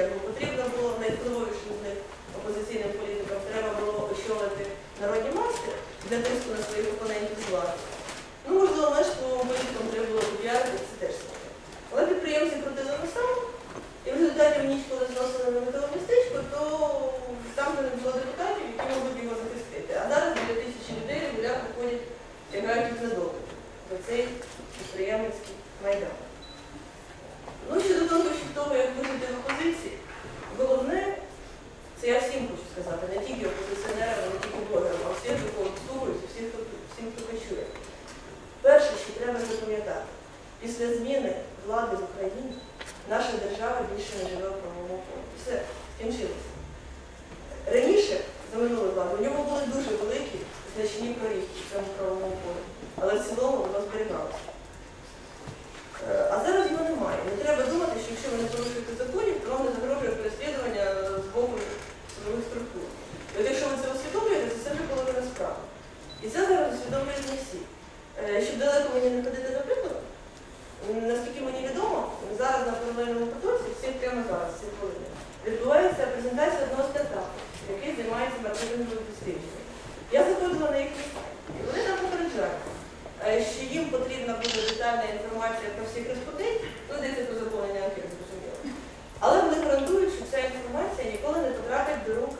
чергу потрібно було найвпливовішим з них опозиційним політикам треба було очолити народні маси для тиску на своїх опонентів з влади. Ну, можливо, мешканим політикам треба було попіарити, це теж смішно. Але підприємці крутили носами, і в результаті в ніч, коли зносили на метале містечко, то там не було депутатів, які б його захистити. А зараз біля тисячі людей регулярно ходять, тягають їх на допит за цей підприємницький майдан. Ну, щодо того, тонкощів того, як вижити в опозиції, головне, це я всім хочу сказати, не тільки опозиціонерам, не тільки блогерам, а всім, хто слухають, всім, хто, всім, хто почує. Перше, що треба запам'ятати, після зміни влади в Україні наша держава більше не живе в правовому полі. Все, скінчилося. Раніше, за минулу владу, у нього були дуже великі значні проріхи в цьому правовому полі, але в цілому воно зберігалося. Е, А зараз його немає. Не треба думати, що якщо ви не порушуєте законів, то вам не загрожує переслідування з боку силових структур. І от якщо ви це усвідомлюєте, то це вже половина справи. І це зараз усвідомлюють не всі. Е, Щоб далеко мені не ходити до прикладу, м, наскільки мені відомо, зараз на паралельному потоці, всі прямо зараз, ці хвилини, відбувається презентація одного стартапу, який займається маркетинговим дослідженням. Я заходила на їхній сайт, і вони там попереджають, е, що їм потрібна буде детальна інформація про всіх респондентів, ну йдеться про заповнення анкет, зрозуміло. Але вони гарантують, що ця інформація ніколи не потрапить до рук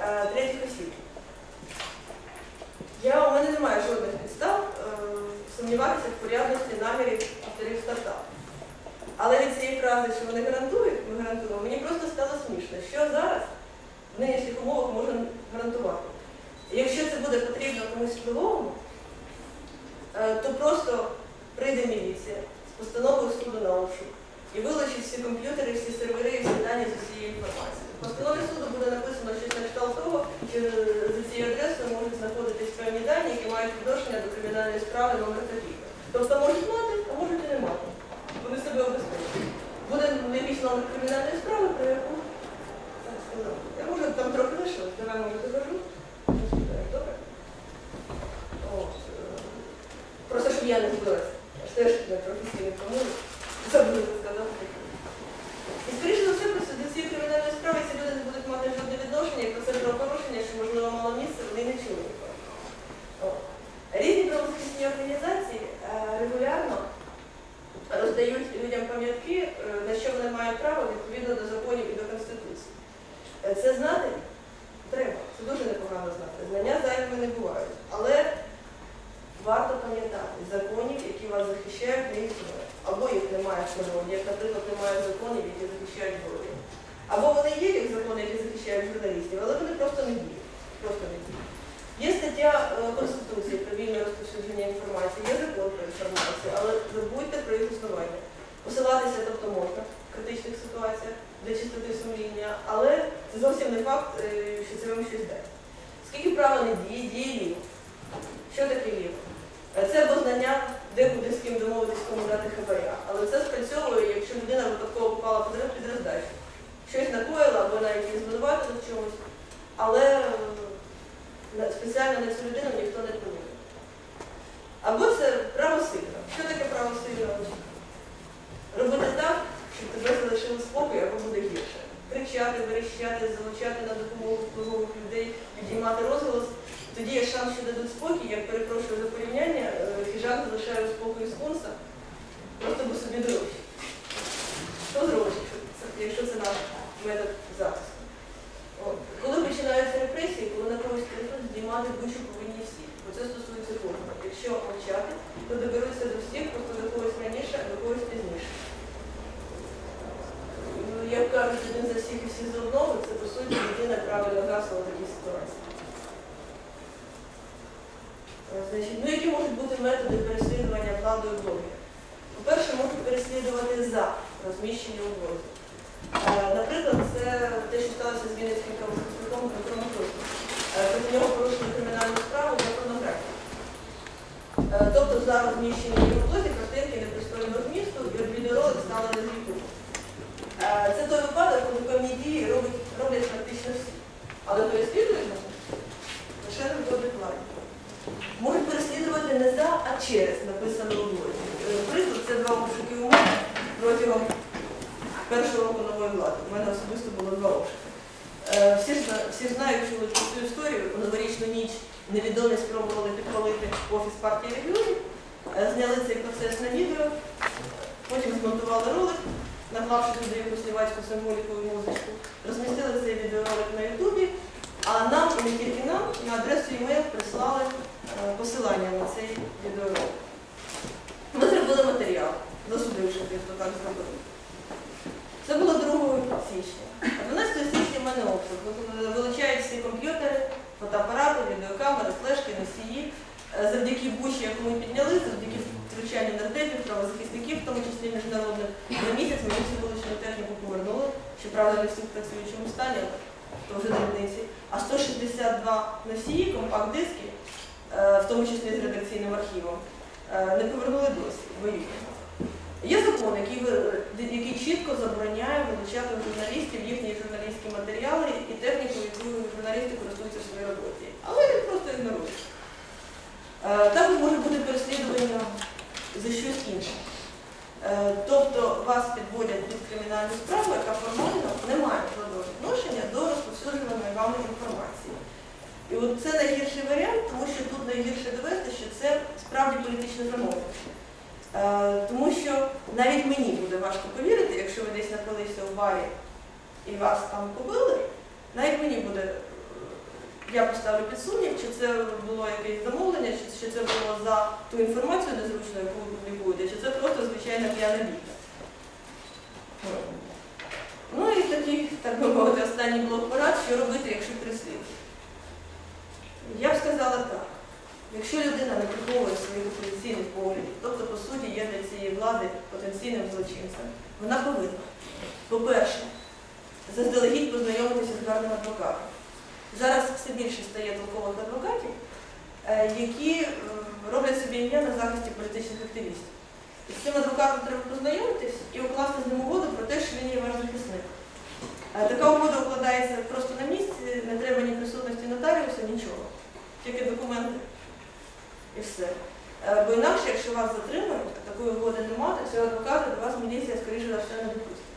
е, третіх осіб. Я, у мене немає жодних підстав е, сумніватися в порядності намірів авторів стартапу. Але від цієї фрази, що вони гарантують, ми гарантуємо, мені просто стало смішно, що зараз в нинішніх умовах можна гарантувати. І якщо це буде потрібно комусь впливовому, е, то просто прийде міліція з постановою суду на обшук і вилучить всі комп'ютери, всі сервери і всі дані з усієї інформації. Постанові суду буде написано щось на кшталт того, що за цією адресою можуть знаходитись певні дані, які мають відношення до кримінальної справи номер таких. Тобто можуть мати, а можуть і не мати. Вони себе обезпечують. Буде якийсь номер кримінальної справи, про яку так сказав. Я можу там трохи лишилось, давай може покажу. Добре? От, е, Просто щоб я не збилася. Теж не професійний тому забула сказати. І скоріше за все, просто до цієї справи ці люди не будуть мати жодне відношення, і про це правопорушення, що можливо мало місце, вони не чули Різні правозахисні організації е, регулярно роздають людям пам'ятки, е, на що вони мають право відповідно до законів і до Конституції. Е, Це знати треба, це дуже непогано знати. Знання зайвими не бувають. Але варто пам'ятати законів, які вас захищають, не існує. Або їх немає в природі, як, наприклад, немає законів, які захищають блогерів. Або вони є як закони, які захищають журналістів, але вони просто не діють. Просто не діють. Є стаття е, Конституції про вільне розповсюдження інформації, є закон про інформацію, але забудьте про їх існування. Посилатися, тобто можна в критичних ситуаціях для чистоти сумління, але це зовсім не факт, е, що це вам щось дасть. Скільки права не діє, діє ліво. Що таке ліво? Е, Це або знання, де куди з ким домовитись, кому дати хабаря. Але це спрацьовує, якщо людина випадково попала під роз- під роздачу. Щось накоїла або навіть її звинуватили в чомусь, але е, спеціально на цю людину ніхто не повинен. Або це право сильно. Що таке право сильно? Робити так, щоб тебе залишили спокій, або буде гірше. Кричати, верещати, залучати на допомогу впливових людей, підіймати розголос. Тоді є шанс, що дадуть спокій, я перепрошую за порівняння, е, хижак залишає спокій скунса, просто би собі дорожче. Що зробиш, якщо це, якщо це наш метод захисту? От. Коли починаються репресії, коли на когось тиснуть, здіймати бучу повинні всі. Бо це стосується кожного. Якщо мовчати, то доберуться до всіх, просто до когось раніше, а до когось пізніше. Ну, Як кажуть, один за всіх і всі за одного, це по суті єдине правильне гасло в такій ситуації. Е, Значить, ну які можуть бути методи переслідування владою блогерів? По-перше, можуть переслідувати за розміщення у блозі. Е, Наприклад, це те, що сталося з Вінницьким правозахисником Дмитром Матросом. Е, Проти нього порушили кримінальну справу за порнографію. Е, Тобто за розміщення в його блозі картинки непристойного змісту і відеоролик стали на YouTube. Е, Це той випадок, коли певні дії роблять, роблять практично всі. Але переслідують нас лише не виходить владі. Можуть переслідувати не за, а через написане у блозі. Е, Приклад це два обшуки у мене протягом першого року нової влади. У мене особисто особисто було два обшуки. Е, Всі ж, зна- всі ж знають, чули цю історію. У новорічну ніч невідомі спробували підпалити офіс партії регіонів, Е, зняли цей процес на відео, потім змонтували ролик, наклавши туди якусь лівацьку символіку і музичку, розмістили цей відеоролик на Ютубі, а нам, і не тільки нам, на адресу e-mail прислали е, посилання на цей відеоролик. Ми зробили матеріал, засудивши тих, хто так зробив. Це було 2 січня. А 12 січня в мене обшук. Вилучають всі комп'ютери, фотоапарати, відеокамери, флешки, носії. Е, Завдяки бучі, яку ми підняли, завдяки втручанню нардепів, правозахисників, в тому числі міжнародних, на місяць ми повернули, щоправда, не всі в працюючому стані, то вже дрібниці. А 162 носії, компакт-диски, е, в тому числі з редакційним архівом, е, не повернули досі, воюють. Є закон, який, який чітко забороняє вилучати журналістів їхні журналістські матеріали і техніку, якою журналісти користуються в своїй роботі. Але їх просто ігнорують. Е, Також може бути переслідування за щось інше. Е, Тобто вас підводять під кримінальну справу, яка формально не має жодного відношення до розповсюджуваної вами інформації. І от це найгірший варіант, тому що тут найгірше довести, що це справді політичне замовлення. Е, Тому що навіть мені буде важко повірити, якщо ви десь напилися у барі і вас там побили, навіть мені буде, я поставлю під сумнів, чи це було якесь замовлення, чи, чи це було за ту інформацію незручну, яку ви публікуєте, чи це просто звичайна п'яна бійка. Ну і такий, так би мовити, останній блок порад, що робити, якщо переслідують. Я б сказала так. Якщо людина не приховує своїх опозиційних поглядів, тобто, по суті, є для цієї влади потенційним злочинцем, вона повинна, по-перше, заздалегідь познайомитися з гарним адвокатом. Зараз все більше стає толкових адвокатів, е, які роблять собі ім'я на захисті політичних активістів. І з цим адвокатом треба познайомитись і укласти з ним угоду про те, що він є ваш захисник. Е, Така угода укладається просто на місці, не треба ні присутності нотаріуса, нічого. Тільки документи і все. Е, Бо інакше, якщо вас затримають, а такої угоди немає, то цього адвоката до вас міліція, скоріше за все, не допустить.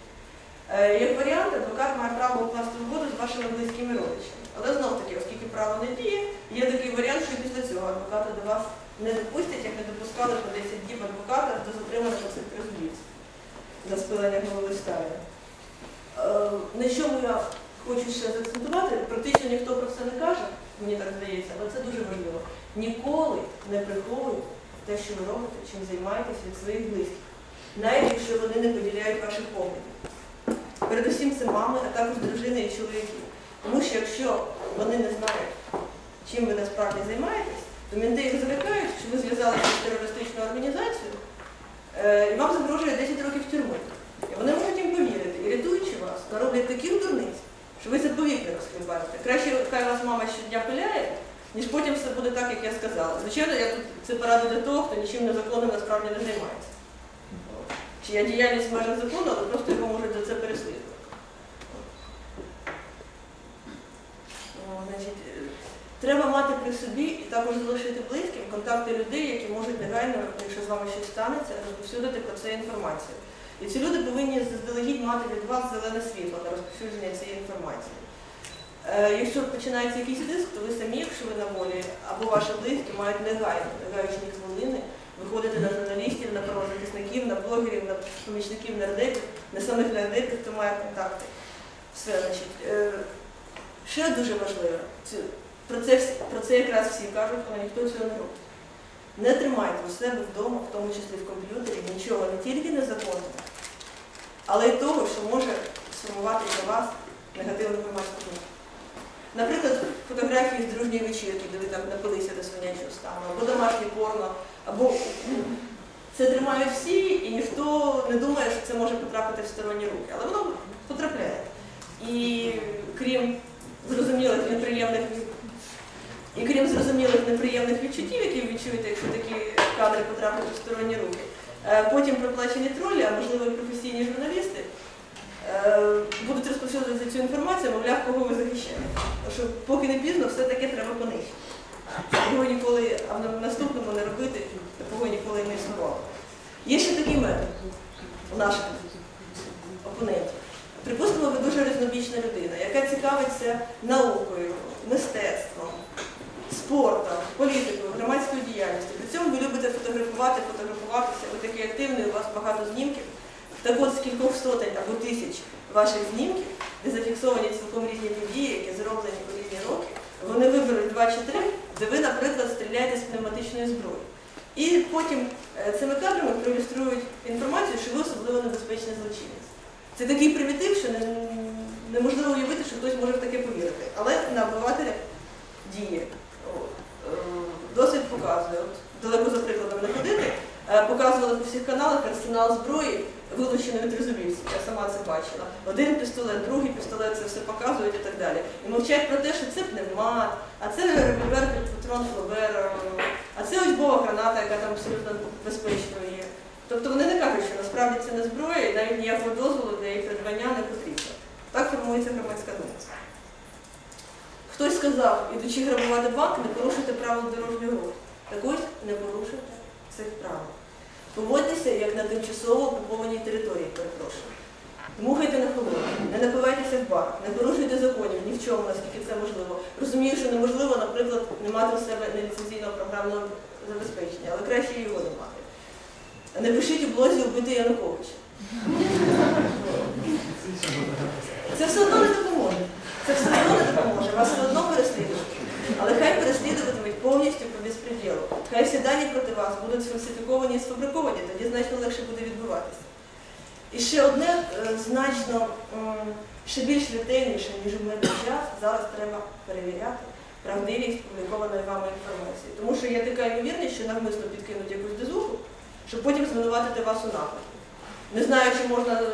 Як варіант, адвокат має право укласти угоду з вашими близькими родичами. Але знов таки, оскільки право не діє, є такий варіант, що після цього адвоката до вас не допустять, як не допускали по 10 діб адвоката до затримання цих розбійців за спилення голови Сталіна. Е, На чому я хочу ще заакцентувати, практично ніхто про це не каже, мені так здається, але це дуже важливо. Ніколи не приховуйте те, що ви робите, чим займаєтесь від своїх близьких, навіть якщо вони не поділяють ваших поглядів. Передусім це мами, а також дружини і чоловіки. Тому що якщо вони не знають, чим ви насправді займаєтесь, то мінти їх залякають, що ви зв'язалися з терористичною організацією, е, і вам загрожує 10 років тюрми. І вони можуть їм повірити, і рятуючи вас, нароблять таких дурниць, що ви це повік не розхлібаєте. Краще хай вас мама щодня пиляє, ніж потім все буде так, як я сказала. Звичайно, я тут це пораду для того, хто нічим незаконним насправді не займається. Чия діяльність в межах закону, але просто його можуть за це переслідувати. Значить, е, Треба мати при собі і також залишити близьким контакти людей, які можуть негайно, якщо з вами щось станеться, розповсюдити про це інформацію. І ці люди повинні заздалегідь мати від вас зелене світло на розповсюдження цієї інформації. Е, Якщо починається якийсь тиск, то ви самі, якщо ви на волі, або ваші близькі мають негайно, не хвилини, виходити на журналістів, на правозахисників, на блогерів, на помічників нардепів, на самих нардепів, хто має контакти. Все, значить. Ще дуже важливо, це- про це, про це якраз всі кажуть, але ніхто цього не робить. Не тримайте у себе вдома, в тому числі в комп'ютері, нічого не тільки незаконного, але й того, що може сформувати для вас негативну громадську. Наприклад, фотографії з дружньої вечірки, де ви там напилися до свинячого стану, або домашнє порно, або це тримають всі, і ніхто не думає, що це може потрапити в сторонні руки. Але воно потрапляє. І крім неприємних і крім зрозумілих неприємних відчуттів, які ви відчуєте, якщо такі кадри потраплять у сторонні руки, е, потім проплачені тролі, а можливо і професійні журналісти, е, будуть розповсюджувати цю інформацію, мовляв, кого ви захищаєте. Тому що поки не пізно, все-таки треба понищити. Такого ніколи, а в наступному не робити, такого ніколи не існувало. Є ще такий метод у наших опонентів. Припустимо, ви дуже різнобічна людина, яка цікавиться наукою, мистецтвом, спортом, політикою, громадською діяльністю. При цьому ви любите фотографувати, фотографуватися, ви такий активний, у вас багато знімків. Так от з кількох сотень або тисяч ваших знімків, де зафіксовані цілком різні події, які зроблені у різні роки, вони виберуть два чи три, де ви, наприклад, стріляєте з пневматичної зброї. І потім е, цими кадрами проілюструють інформацію, що ви особливо небезпечний злочинець. Це такий примітив, що не- неможливо уявити, що хтось може в таке повірити. Але на обивателя діє. Е, Досвід показує. От, далеко за прикладом не ходити. Е, Показували по всіх каналах арсенал зброї, вилучений від резолюції. Я сама це бачила. Один пістолет, другий пістолет, це все показують і так далі. І мовчать про те, що це пневмат, а це револьвер під патрон Флобер, е, а це ось бова граната, яка там абсолютно безпечно є. Тобто вони не кажуть, що насправді це не зброя і навіть ніякого дозволу для її придбання не потрібно. Так формується громадська думка. Хтось сказав, ідучи грабувати банк, не порушуйте правил дорожнього руху. Так ось не порушуйте цих правил. Поводьтеся як на тимчасово окупованій території, перепрошую. Дмухайте на холодно, не напивайтеся в барах, не порушуйте законів ні в чому, наскільки це можливо. Розумію, що неможливо, наприклад, не мати у себе неліцензійного програмного забезпечення, але краще його не мати. Не пишіть у блозі убити Януковича. Це все одно не допоможе. Це все одно не допоможе, вас все одно переслідують. Але хай переслідуватимуть повністю по безпреділу. Хай всі дані проти вас будуть сфальсифіковані і сфабриковані, тоді значно легше буде відбуватися. І ще одне е, значно ще більш ретельніше, ніж в мирний час, зараз треба перевіряти правдивість публікованої вами інформації. Тому що є така ймовірність, що навмисно підкинуть якусь дезуху, щоб потім звинуватити вас у нападі. Не знаю, чи можна е,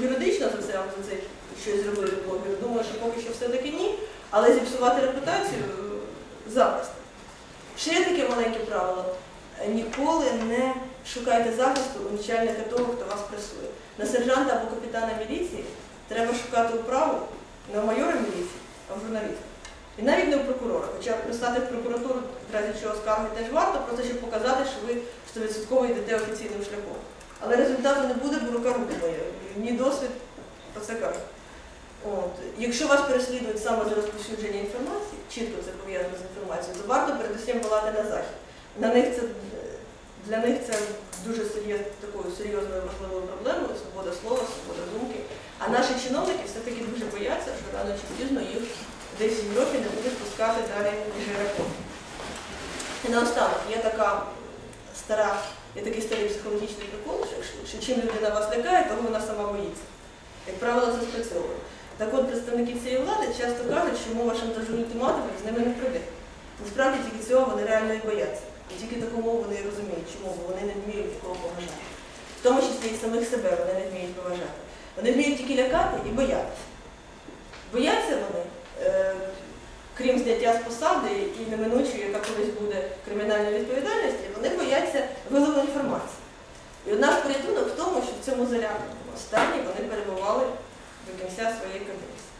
юридично за це, за це щось зробити блогер. Думаю, що поки що все-таки ні, але зіпсувати репутацію е, запросто. Ще є таке маленьке правило. Ніколи не шукайте захисту у начальника того, хто вас пресує. На сержанта або капітана міліції треба шукати управу у майора міліції, а в журналіста. І навіть не у прокурора. Хоча пристати в прокуратуру, разі чого скарги теж варто, просто щоб показати, що ви 100% йдете офіційним шляхом. Але результату не буде, бо рука руки моя. Мій досвід про це каже. От. Якщо вас переслідують саме за розповсюдження інформації, чітко це пов'язано з інформацією, то варто передусім волати на захід. На них це, для них це дуже серйоз, такою серйозною важливою проблемою, свобода слова, свобода думки. А наші чиновники все-таки дуже бояться, що рано чи пізно їх десь в Європі не будуть пускати далі аеропорт. І наостанок, є така стара, є такий старий психологічний прикол, що, чим людина вас лякає, того вона сама боїться. Як правило, це спрацьовує. Так от представники цієї влади часто кажуть, що мова шантажу ультиматумів з ними не пройде. Насправді тільки цього вони реально і бояться. І тільки таку мову вони і розуміють, чому вони не вміють нікого поважати. В тому числі і самих себе вони не вміють поважати. Вони вміють тільки лякати і боятися. Бояться вони, крім зняття з посади і неминучої, яка колись буде кримінальної відповідальності, вони бояться виливу інформації. І наш порятунок в тому, що в цьому заляканому стані вони перебували до кінця своєї каденції.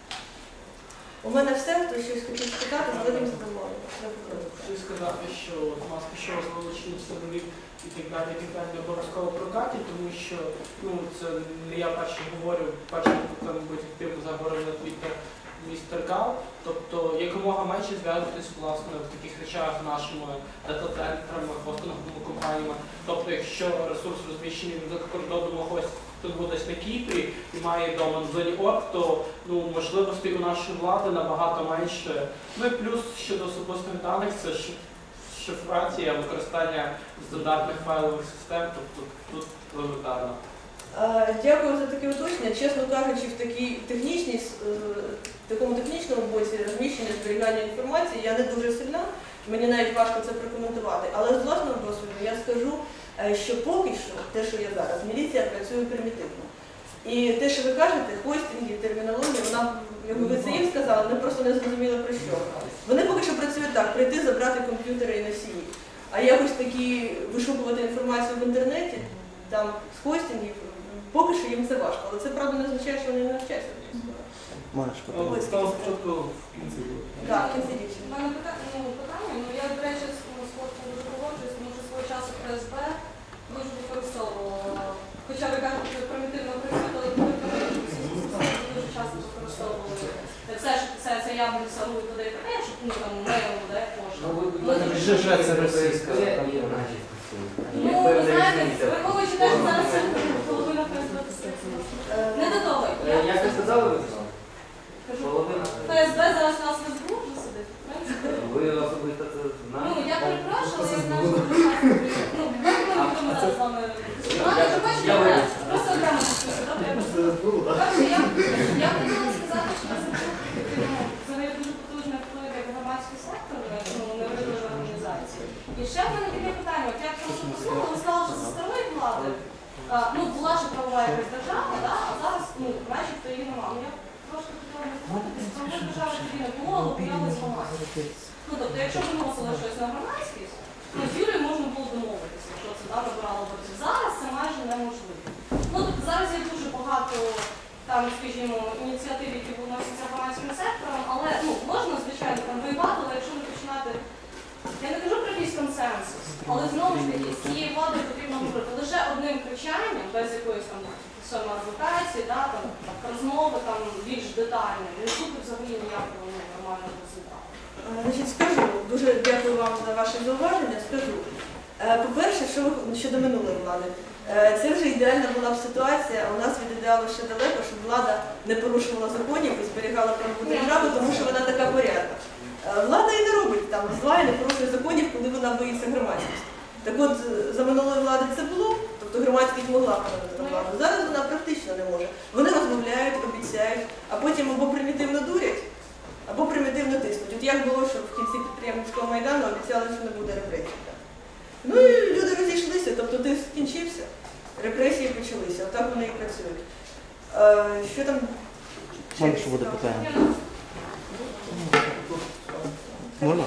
У мене все, хто щось хотів спитати, з великим задоволенням. Хочу сказати, що от маски, що вилучені символів і так далі, і так далі обов'язково прокатять, тому що ну це не я перший говорю, перший там будь активно заговорив твіттер містер Гал. Тобто якомога менше зв'язуватись власне в таких речах нашими дата-центрами, хостинговими компаніями. Тобто, якщо ресурс розміщений за кордоном ось тут десь на Кіпрі і має домен в зоні ОРК, то ну можливостей у нашої влади набагато менше. Ну і плюс щодо особистих даних, це ж шифрація, використання стандартних файлових систем, тобто тут елементарно. Е, Дякую за таке уточнення. Чесно кажучи, в такій технічній, е, такому технічному боці розміщення зберігання інформації я не дуже сильна, мені навіть важко це прокоментувати. Але з власного досвіду я скажу, е, що поки що, те, що я зараз, міліція працює примітивно. І те, що ви кажете, хостинги, термінологія, вона, як ви це їм сказали, вони просто не зрозуміли про що. Вони поки що працюють так, прийти, забрати комп'ютери і носії. А якось такі вишукувати інформацію в інтернеті, там з хостингів, поки що їм це важко. Але це правда не означає, що вони не навчаються. Можеш Але стало спочатку в кінці. Так, в кінці У мене питання, ну, питання, ну я, до речі, з ну, дуже погоджуюсь, тому що свого часу ФСБ дуже використовувало, хоча ви кажете, що примітивно працює, але дуже використовували е, все, що це, це явно сарують туди і таке, щоб ну там мейл, де. Ну, Ну, це це що російська, це наші Ну, ви знаєте, враховуючи те, що зараз Е, Як ви сказали, ви? Половина. ФСБ зараз нас не зможе сидити, правильно? Ви особисто це Ну, знаєте? я перепрошую, але я знаю, що ви зараз. Ну, ми будемо зараз з вами? Я я просто окремо добре? Перше, я, я хотіла сказати, що це ну, взагалі дуже потужна вплив як громадський сектор, ну, неурядові організації. І ще в мене таке питання, от я що послухала, ви сказали, що за старої влади, ну, була ще правова якась держава, да, а зараз, ну, начебто її нема. Ну, я трошки хотіла би згодитись, правової держави тоді не було, але боялась громадськість. Ну, тобто, якщо виносили щось на громадськість, ну, з Юлею можна було домовитися, якщо це да, набирало борців. Зараз це майже неможливо. Ну, тобто, зараз є дуже багато там, скажімо, ініціатив, які вносяться громадським сектором, але ну, можна, звичайно, там воювати, але якщо не починати, я не кажу про якийсь консенсус, але знову ж таки, з цією владою потрібно говорити лише одним кричанням, без якоїсь там самоадвокації, да, там, розмови там, більш детальні, не буде взагалі ніякого ну, нормального результату. Е, Значить, скажу, дуже дякую вам за ваше зауваження. Скажу. Е, По-перше, що щодо минулої влади, Е, це вже ідеальна була б ситуація. У нас від ідеалу ще далеко, щоб влада не порушувала законів і зберігала правову державу, тому що вона така порядна. Влада і не робить там зла і не порушує законів, коли вона боїться громадськості. Так от за минулої влади це було, тобто громадськість могла вплинути на. Зараз вона практично не може. Вони розмовляють, обіцяють, а потім або примітивно дурять, або примітивно тиснуть. От як було, що в кінці підприємницького майдану обіцяли, що не буде репресій. Ну і люди розійшлися, тобто тиск скінчився, репресії почалися, отак вони і працюють. Е, що там? ще Менше буде питання. Можна?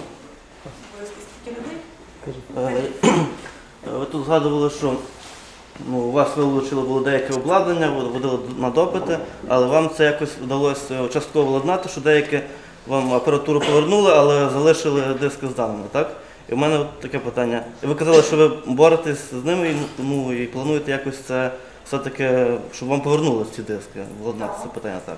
Людей? Е, Ви тут згадували, що ну, у вас вилучили було деяке обладнання, водили на допити, але вам це якось вдалося частково владнати, що деяке вам апаратуру повернули, але залишили диски з даними, так? І в мене таке питання. Ви казали, що ви боретесь з ними і, ну, і плануєте якось це все-таки, щоб вам повернули ці диски, владнати це питання так.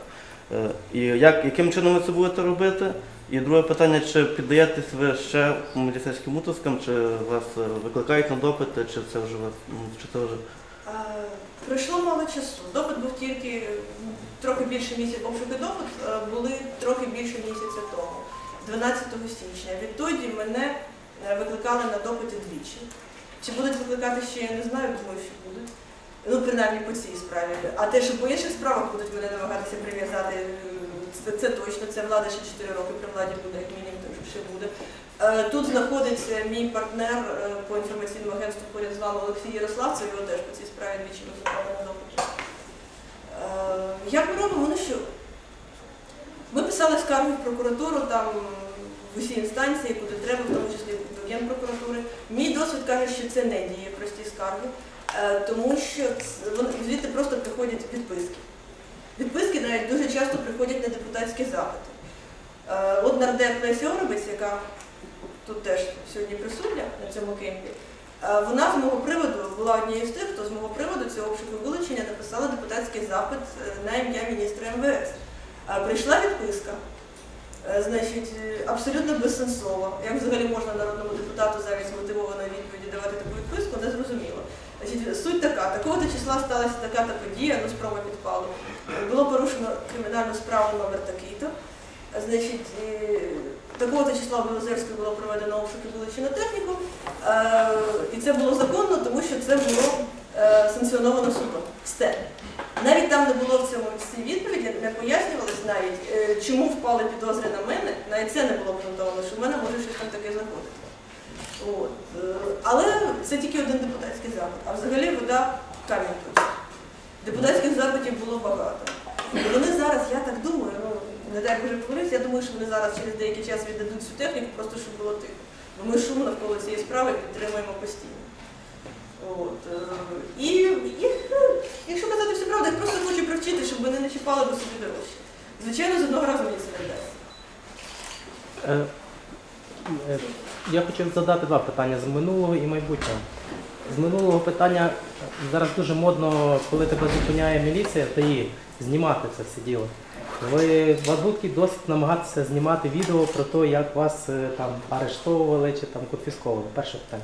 Е, І як, яким чином ви це будете робити? І друге питання, чи піддаєтесь ви ще міліцейським утискам, чи вас е, викликають на допити, чи це вже ну, чи це вже Пройшло мало часу. Допит був тільки трохи більше місяця, обшуки допит е, були трохи більше місяця тому, 12 січня. Відтоді мене е, викликали на допити двічі. Чи будуть викликати ще, я не знаю, думаю, що будуть. Ну, принаймні по цій справі. А те, що по інших справах будуть мене намагатися прив'язати, е, це, це точно. Це влада ще 4 роки при владі буде, як мінімум, що ще буде. Е, Тут знаходиться мій партнер е, по інформаційному агентству поряд з вами Олексій Ярославцев, його теж по цій справі двічі викликали на допит. Як ми робимо? Ну що? Ми писали скаргу в прокуратуру, там в усі інстанції, куди треба, в тому числі в Генпрокуратури. Мій досвід каже, що це не діє прості скарги, тому що звідти просто приходять відписки. Відписки навіть дуже часто приходять на депутатські запити. Е, От нардеп Леся Оробець, яка тут теж сьогодні присутня на цьому кемпі, е, вона з мого приводу була однією з тих, хто з мого приводу цього обшуку вилучення написала депутатський запит е, на ім'я міністра МВС. Е, Прийшла відписка. Е, Значить, е, абсолютно безсенсово. Як взагалі можна народному депутату замість мотивованої відповіді давати 7 числа сталася така та подія, ну спроба підпалу. Було порушено кримінальну справу номер такий-то. Значить, Такого числа в Білозерську було проведено обшуки вуличі на техніку. Е, і це було законно, тому що це було е, санкціоновано судом. Все. Навіть там не було в цьому місці відповіді, не пояснювалось навіть, е, чому впали підозри на мене, навіть це не було обґрунтовано, що в мене може щось там таке заходити. От. Але це тільки один депутатський запит. А взагалі вода камінь. Депутатських запитів було багато. І вони зараз, я так думаю, ну не дай Боже помилюсь, я думаю, що вони зараз через деякий час віддадуть цю техніку, просто щоб було тихо. Бо ми шум навколо цієї справи підтримуємо постійно. От. е, І, ну, якщо казати всю правду, я просто хочу привчити, щоб вони не чіпали до собі дорожче. Звичайно, з одного разу мені це не вдасться. Е, е, Я хотів задати два питання з минулого і майбутнього. З минулого питання зараз дуже модно, коли тебе зупиняє міліція, та її знімати це все діло. Ви вас будуть досить намагатися знімати відео про те, як вас е, там арештовували чи там конфісковували. Перше питання.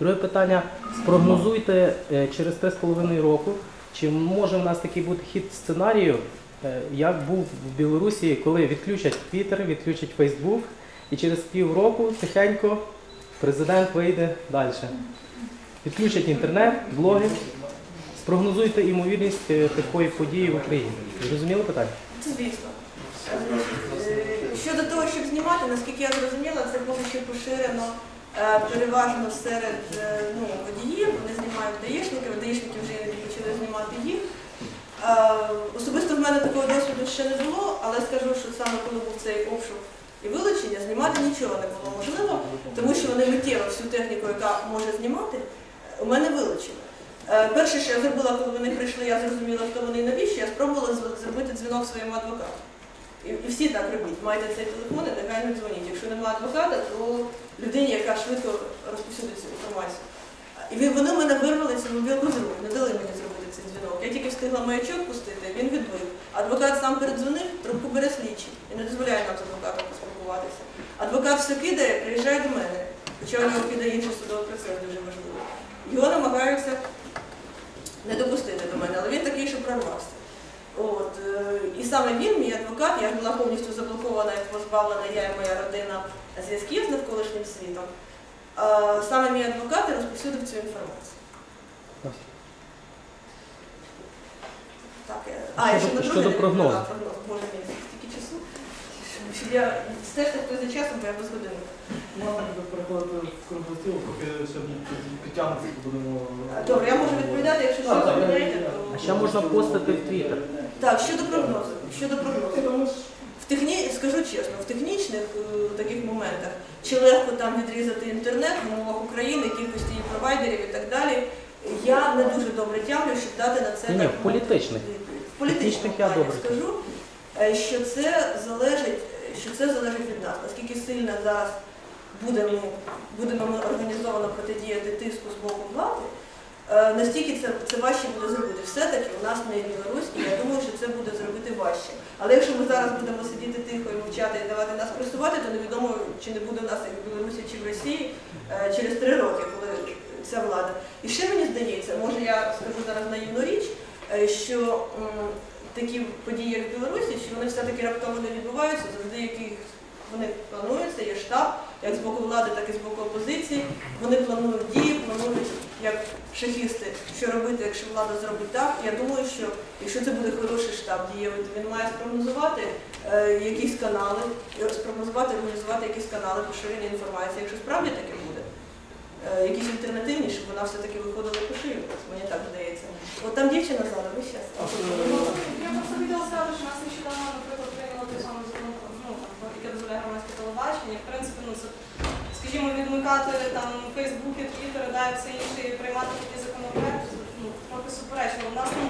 Друге питання. Спрогнозуйте е, через 3,5 року, чи може в нас такий бути хід сценарію, е, як був в Білорусі, коли відключать Twitter, відключать Facebook, і через півроку тихенько президент вийде далі. Відключать інтернет, блоги. Спрогнозуйте ймовірність е, такої події в Україні. Зрозуміли питання? Звісно. Е, Щодо того, щоб знімати, наскільки я зрозуміла, це поки що поширено е, переважно серед ну, водіїв. Вони знімають даїшників, даїшники вже почали знімати їх. Особисто в мене такого досвіду ще не було, але скажу, що саме коли був цей обшук і вилучення, знімати нічого не було можливо, тому що вони миттєво всю техніку, яка може знімати, у мене вилучили. Е, Перше, що я зробила, коли вони прийшли, я зрозуміла, хто вони і навіщо, я спробувала зробити дзвінок своєму адвокату. І, і всі так робіть. Маєте цей телефон і негайно дзвоніть. Якщо немає адвоката, то людині, яка швидко розповсюдить цю інформацію. І вони в мене вирвали цю мобілку з рук, не дали мені зробити цей дзвінок. Я тільки встигла маячок пустити, він відбив. Адвокат сам передзвонив, трубку бере слідчий і не дозволяє нам з адвокатом поспілкуватися. Адвокат все кидає, приїжджає до мене, хоча у нього піде інший судовий процес дуже важливо. Його намагаються не допустити до мене, але він такий, що прорвався. От, е, і саме він, мій адвокат, я була повністю заблокована і позбавлена, я і моя родина зв'язків з навколишнім світом. Саме мій адвокат і розповсюдив цю інформацію. Так, е, а, я ще на відповіла. Прогноз. Боже мій, стільки часу. Щоб я стежте хто за часом, бо я без годинника. Можна буде переходити в кругостіл, поки сьогодні підтягнути, будемо... Добре, я можу відповідати, якщо Так, щось так, я- зупиняєте, то... А ще можна постити в Твіттер. Так, щодо прогнозу. Щодо прогнозу. В техні... Скажу чесно, в технічних е, таких моментах, чи легко там відрізати інтернет в умовах України, кількості її провайдерів і так далі, я не дуже добре тямлю, щоб дати на це Ні, ні, так в політичних. відповідь. В політичних я плані добре скажу, е, що це залежить, що це залежить від нас. Наскільки сильно зараз будемо, будемо ми організовано протидіяти тиску з боку влади, е, настільки це, це важче буде зробити. Все-таки у нас не Білорусь, і я думаю, що це буде зробити важче. Але якщо ми зараз будемо сидіти тихо і мовчати і давати нас пресувати, то невідомо, чи не буде нас як в Білорусі чи в Росії е, через три роки, коли ця влада. І ще мені здається, може я скажу зараз наївну річ, е, що такі події, як в Білорусі, що вони все-таки раптово не відбуваються, завжди яких вони плануються, є штаб, як з боку влади, так і з боку опозиції. Вони планують дії, планують як шахісти, що робити, якщо влада зробить так. Я думаю, що якщо це буде хороший штаб дієвий, то він має спрогнозувати е, якісь канали, спрогнозувати, організувати якісь канали поширення інформації. Якщо справді таке буде, е, якісь альтернативні, щоб вона все-таки виходила і поширювалася, мені так здається. От там дівчина зараз, ви зараз. Я просто хотіла сказати, що нас нещодавно, наприклад, прийняли той самий закон, ну, там, яке дозволяє громадське телебачення. В принципі, ну, це, скажімо, відмикати там Фейсбуки, Твіттери, да, і все інше, і приймати такі законопроекти, ну, трохи суперечливо. У нас, ну,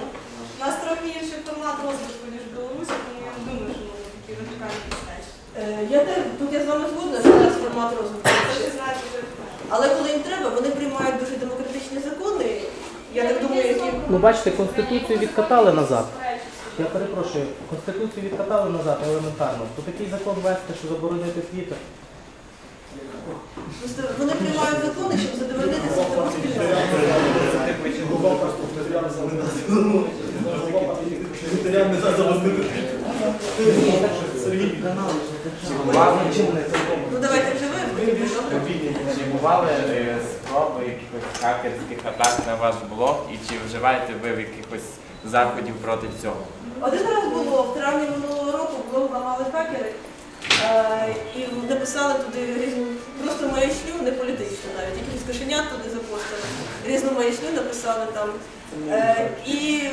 у нас трохи інший формат розвитку, ніж в Білорусі, тому я не думаю, що ну, такі радикальні речі. Е, Я теж тут я з вами згодна, що зараз формат розвитку. Але коли їм треба, вони приймають дуже демократичні закони. Я так думаю, які Ну, бачите, Конституцію відкатали назад. Я перепрошую, Конституцію відкатали назад елементарно. То такий закон вести, що заборонити просто вони приймають закони, щоб задовольнити світову спільноту. Ну давайте вже ви. Чи бували е, спроби якихось хакерських атак на ваш блог і чи вживаєте ви в якихось заходів проти цього? Один раз було в травні минулого року, блог ламали хакери е, і написали туди різну, просто маячню, не політичну навіть, якісь кошенят туди запостили, різну маячню написали там. Е, і е,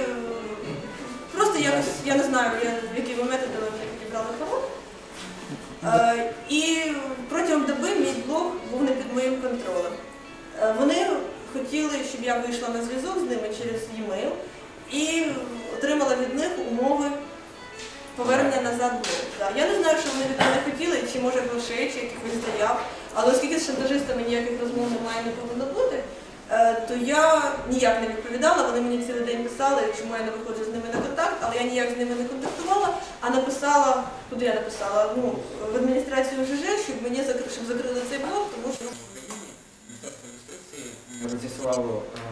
просто якось, я не знаю, я, в який момент підібрали пароль. Е, і протягом доби мій блог був не під моїм контролем. Вони хотіли, щоб я вийшла на зв'язок з ними через e-mail і отримала від них умови повернення назад. Да. Я не знаю, що вони від мене хотіли, чи може грошей, чи якихось заяв, але оскільки з шантажистами ніяких розмов немає, не повинно бути, е, то я ніяк не відповідала. Вони мені цілий день писали, чому я не виходжу з ними на контакт, але я ніяк з ними не контактувала, а написала, куди я написала, ну, в адміністрацію ЖЖ, щоб мені щоб закрили цей блок, тому що е,